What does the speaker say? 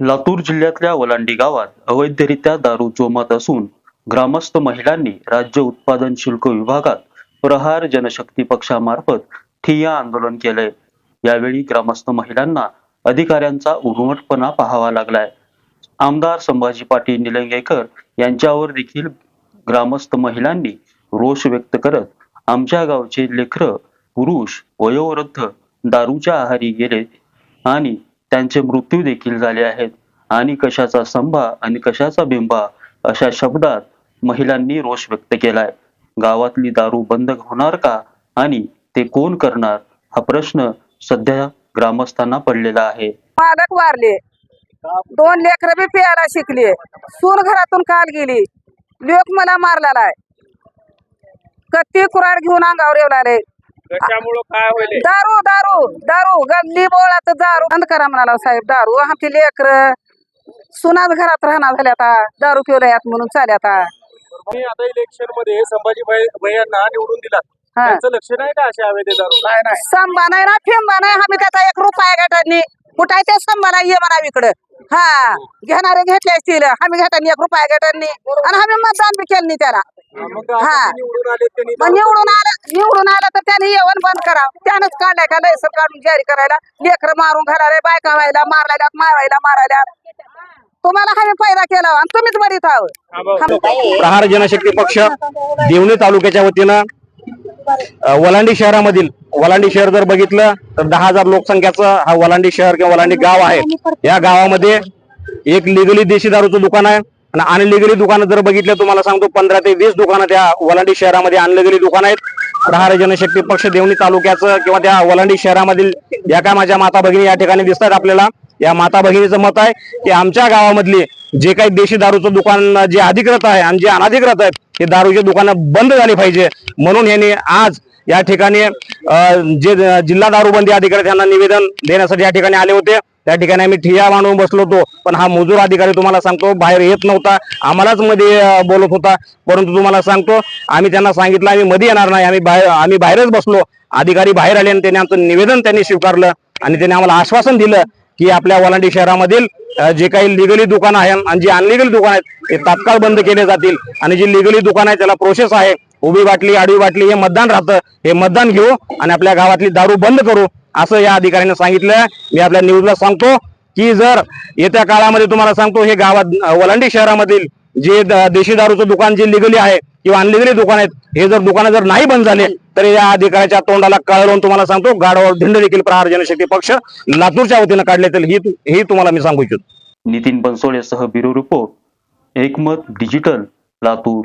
लातूर जिल्ह्यातल्या वलांडी गावात अवैधरित्या दारू जोमात असून ग्रामस्थ महिलांनी राज्य उत्पादन शुल्क विभागात प्रहार जनशक्ती पक्षामार्फत ठिय्या आंदोलन केलंय. यावेळी ग्रामस्थ महिलांना अधिकाऱ्यांचा उर्मटपणा पाहावा लागलाय. आमदार संभाजी पाटील निलंगेकर यांच्यावर देखील ग्रामस्थ महिलांनी रोष व्यक्त करत आमच्या गावचे लेखर पुरुष वयोवृद्ध दारूच्या आहारी गेले आणि त्यांचे मृत्यू देखील झाले आहेत. आणि कशाचा संभा आणि कशाचा बिंबा अशा शब्दात महिलांनी रोष व्यक्त केलाय. गावातली दारू बंद होणार का? आणि ते कोण करणार? हा प्रश्न सध्या ग्रामस्थांना पडलेला आहे. मालक वारले. दोन लेकर बी प्यायला शिकले. सून घरातून काल गेली. लोक मला मारलेला आहे कत्ती कुराड घेऊन अंगावर येऊ लागले कशामुळं काय होईल? दारू दारू दारू गल्ली बोळात दारू. बंद करा म्हणाला साहेब दारू. आमची लेकर सुनाच घरात राहणार झाल्या आता. दारू पिवल्यात म्हणून चाल्यात तुम्ही आता इलेक्शनमध्ये संभाजी भैयांना निवडून. त्यांचं लक्ष नाही का अशा अवैध दारू? नाही नाही. संबा नाही ना फिंबा नाही. आम्ही त्याचा एक रुपया गटांनी. कुठाय त्या संबाला ये म्हणा इकडं. हा घेणारे घेतले असतील. आम्ही घेताना एक रुपया गटांनी. आणि आम्ही मतदान बी केलं नाही त्याला. आता हा. निवडून आले मग निवडून आलं निवडून आलं तर त्याने येऊन बंद करा. त्यानंच काढलाय का लयसन काढून जारी करायला. लेकर मारून घालायला बायका व्हायला मारलायला मारायला मारायला. तुम्हाला आम्ही फायदा केला आणि तुम्हीच बरीत हा, आहोत. प्रहार जनशक्ती पक्ष देवणी तालुक्याच्या वतीनं वलांडी शहरामधील वलांडी शहर जर बघितलं तर दहा हजार लोकसंख्याचं हा वलांडी शहर किंवा वलांडी गाव आहे. या गावामध्ये एक लिगली देशी दारूचं दुकान आहे. आणि अनलिगली दुकानं जर बघितलं तुम्हाला सांगतो पंधरा ते वीस दुकानं त्या वलांडी शहरामध्ये अनलिगली दुकानं आहेत. प्रहार जनशक्ती पक्ष देवणी तालुक्याचं किंवा त्या वलांडी शहरामधील या काय माझ्या माता भगिनी या ठिकाणी दिसतात आपल्याला. या माता भगिनीचं मत आहे की आमच्या गावामधली जे काही देशी दारूचं दुकान जे अधिकृत आहे आणि जे अनधिकृत आहेत हे दारूचे दुकानं बंद झाली पाहिजे. म्हणून यांनी आज या ठिकाणी जे जिल्हा दारूबंदी अधिकारी यांना निवेदन देण्यासाठी या ठिकाणी आले होते. त्या ठिकाणी आम्ही ठिया मांडून बसलो होतो. पण हा मजूर अधिकारी तुम्हाला सांगतो बाहेर येत नव्हता. आम्हालाच मध्ये बोलत होता. परंतु तुम्हाला सांगतो आम्ही त्यांना सांगितलं आम्ही मध्ये येणार नाही. आम्ही बाहेर आम्ही बाहेरच बसलो. अधिकारी बाहेर आले आणि त्यांनी आमचं निवेदन त्यांनी स्वीकारलं आणि त्यांनी आम्हाला आश्वासन दिलं की आपल्या वलांडी शहरामधील जे काही लिगली दुकान आहे आणि जे अनलिगल दुकान आहेत ते तात्काळ बंद केले जातील. आणि जी लिगली दुकान आहे त्याला प्रोसेस आहे. उभी बाटली आडवी बाटली हे मतदान राहतं. हे मतदान घेऊ आणि आपल्या गावातली दारू बंद करू. असं या अधिकाऱ्याने सांगितलं. मी आपल्या न्यूजला सांगतो की जर येत्या काळामध्ये तुम्हाला सांगतो हे गावात वलांडी शहरामधील जे देशी दारूचं दुकान जे लिगली आहे किंवा अनलिगली दुकान आहेत हे जर दुकानं जर नाही बंद झाले तर या अधिकाऱ्याच्या तोंडाला कळवून तुम्हाला सांगतो गाडावर धिंड देखील प्रहार जनशक्ती पक्ष लातूरच्या वतीनं काढले तर ही तुम्हाला मी सांगू इच्छितो. Nitin बनसोडेसह bureau report Ekmat digital Latur.